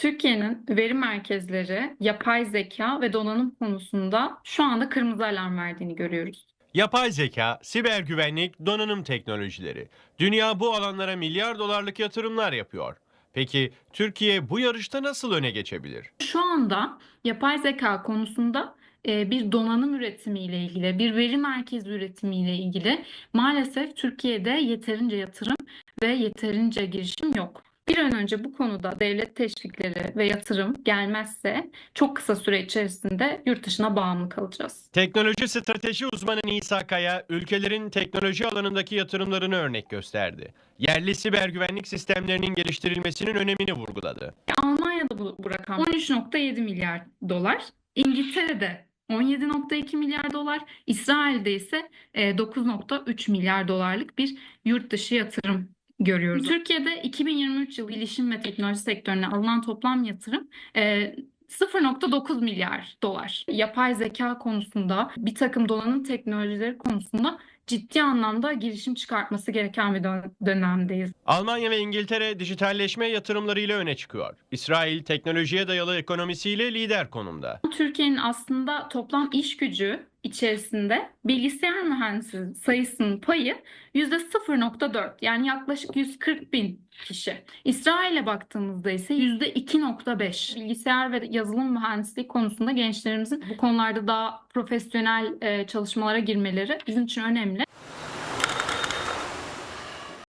Türkiye'nin veri merkezleri, yapay zeka ve donanım konusunda şu anda kırmızı alarm verdiğini görüyoruz. Yapay zeka, siber güvenlik, donanım teknolojileri. Dünya bu alanlara milyar dolarlık yatırımlar yapıyor. Peki Türkiye bu yarışta nasıl öne geçebilir? Şu anda yapay zeka konusunda e, bir donanım üretimiyle ilgili, bir veri merkezi üretimiyle ilgili maalesef Türkiye'de yeterince yatırım ve yeterince girişim yok. Bir an önce bu konuda devlet teşvikleri ve yatırım gelmezse çok kısa süre içerisinde yurt dışına bağımlı kalacağız. Teknoloji strateji uzmanı Nisa Kaya, ülkelerin teknoloji alanındaki yatırımlarını örnek gösterdi. Yerli siber güvenlik sistemlerinin geliştirilmesinin önemini vurguladı. Almanya'da bu, bu rakam 13.7 milyar dolar. İngiltere'de 17.2 milyar dolar. İsrail'de ise e, 9.3 milyar dolarlık bir yurt dışı yatırım görüyoruz. Türkiye'de 2023 yılı bilişim ve teknoloji sektörüne alınan toplam yatırım e, 0.9 milyar dolar. Yapay zeka konusunda bir takım donanım teknolojileri konusunda ciddi anlamda girişim çıkartması gereken bir dön- dönemdeyiz. Almanya ve İngiltere dijitalleşme yatırımlarıyla öne çıkıyor. İsrail teknolojiye dayalı ekonomisiyle lider konumda. Türkiye'nin aslında toplam iş gücü içerisinde bilgisayar mühendisi sayısının payı %0.4 yani yaklaşık 140 bin kişi. İsrail'e baktığımızda ise %2.5 bilgisayar ve yazılım mühendisliği konusunda gençlerimizin bu konularda daha profesyonel çalışmalara girmeleri bizim için önemli